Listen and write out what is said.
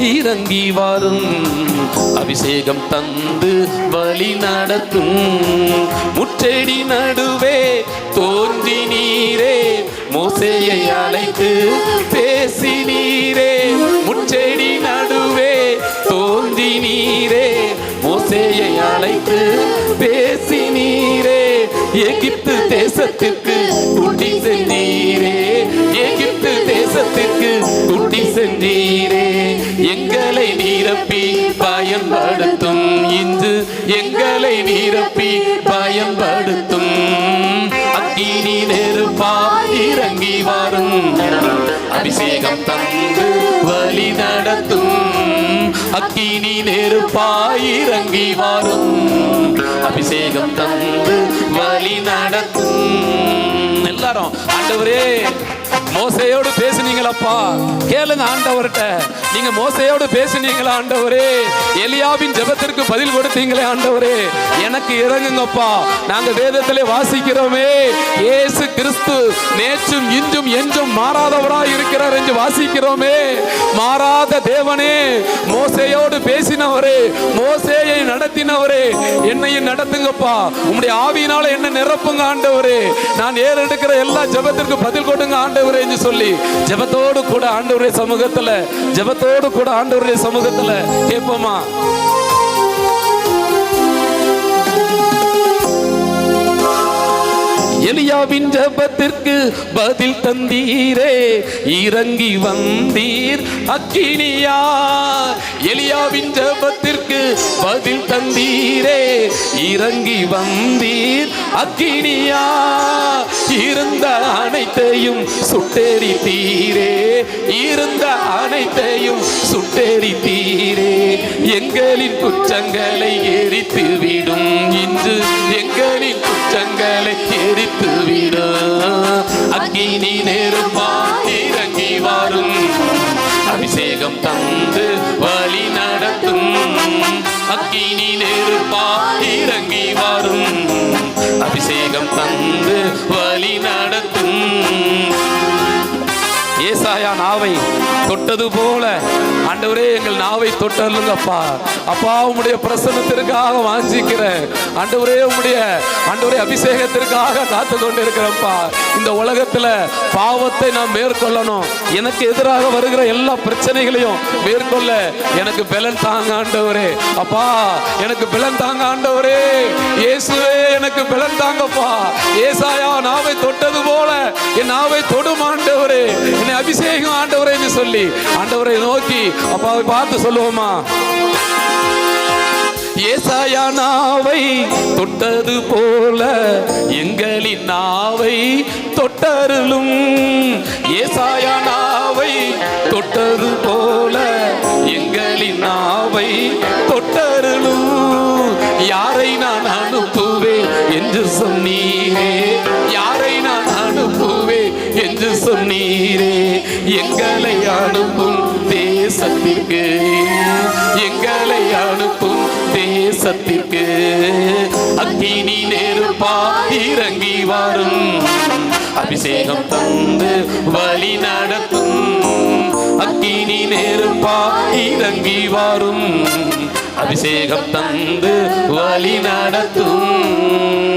இறங்கி வாரும். அபிஷேகம் தந்து வழி நடத்தும். முற்றடி நடுவே தோன்றி நீரே மோசையை அழைத்து பேசி நீரே. முற்றடி நடுவே தோன்றி நீரே மோசையை அழைத்து பேசி நீரே. எகிப்து தேசத்திற்கு கூட்டி சென்றீரே தேசத்திற்கு கூட்டி சென்றீரே. எங்களை நிரப்பி பயன்படுத்தும். இன்று எங்களை நிரப்பி பயன்படுத்தும். அக்கினி நெருப்பாய் இறங்கி வரும். அபிஷேகம் தந்து வழி நடத்தும். அக்கினி நெருப்பாய் இறங்கி வரும். அபிஷேகம் தந்து வழி நடத்தும். எல்லாரும் ஆண்டவரே. மோசையோடு பேசுனீங்களப்பா. கேளுங்க ஆண்டவர்கிட்ட. நீங்க மோசையோடு பேசுனீங்களா ஆண்டவரே? எலியாவின் ஜெபத்திற்கு பதில் கொடுத்தீங்களே ஆண்டவரே. எனக்கு இறங்குங்கப்பா. நாங்க வேதத்திலே வாசிக்கிறோமே. ஏசு கிறிஸ்து நேற்றும் இன்றும் என்றும் மாறாதவராய் இருக்கிறார் என்று வாசிக்கிறோமே. மாறாத தேவனே மோசையோடு பேசினவரே மோசையை நடத்தினவரே என்னையும் நடத்துங்கப்பா. உம்முடைய ஆவியினால என்ன நிரப்புங்க ஆண்டவரே. நான் ஏறெடுக்கிற எல்லா ஜெபத்திற்கு பதில் கொடுங்க ஆண்டவரே. என்று சொல்லி ஜெபத்தோடு கூட ஆண்டவருடைய சமூகத்துல ஜெபத்தோடு கூட ஆண்டவருடைய சமூகத்துல கேட்போமா? எலியாவின் ஜபத்திற்கு பதில் தந்தீரே. இறங்கி வந்தீர் அக்கினியா. எலியாவின் ஜபத்திற்கு பதில் தந்தீரே. இறங்கி வந்தீர் அக்கினியா. இருந்த அனைத்தையும் சுட்டெரி தீரே. இருந்த அனைத்தையும் சுட்டெரி தீரே. எங்களின் குற்றங்களை எரித்து விடும் இன்று எங்களின் அச்சங்களை எரித்து விடும் அக்கினி நெருப்பா இறங்கி வரும். அபிஷேகம் தந்து வழி நடத்தும். அக்கினி நெருப்பா இறங்கி வரும். அபிஷேகம் தந்து ஏசாயா நாவை தொட்டது போல. ஆண்டவரே எங்கள் நாவை தொட்டருங்கப்பா அப்பா உம்முடைய பிரசன்னத்திற்காக வாஞ்சிக்கிறேன். ஆண்டவரே உம்முடைய ஆண்டவரே அபிஷேகத்திற்காக காத்து கொண்டு இருக்கிறப்பா இந்த உலகத்துல பாவத்தை நான் மேற்கொள்ளணும். எனக்கு எதிராக வருகிற எல்லா பிரச்சனைகளையும் மேற்கொள்ள எனக்கு பலன் தாங்க ஆண்டவரே. அப்பா எனக்கு பலன் தாங்க ஆண்டவரே. இயேசுவே எனக்கு பலன் தாங்கப்பா. ஏசாயா நாவை தொட்டது போல என் நாவை தொடும் ஆண்டவரே. அபிஷேகம் ஆண்டவரை என்று சொல்லி ஆண்டவரை நோக்கி அப்பாவை பார்த்து சொல்லுவோமா? ஏசாயா நாவை தொட்டது போல எங்களின் நாவை தொட்டருளும். ஏசாயா நாவை தொட்டது போல எங்களின் நாவை தொட்டருளும். யாரை நான் அனுப்புவேன் என்று சொன்னீரே? என்று சொன்னீரே எங்களை அனுப்பும் தேசத்திற்கு. எங்களை அனுப்பும் தேசத்திற்கு. அக்கினி நெருப்பா இறங்கி வரும். அபிஷேகம் தந்து வழி நடத்தும். அக்கினி நெருப்பா இறங்கி வரும். அபிஷேகம் தந்து வழி நடத்தும்.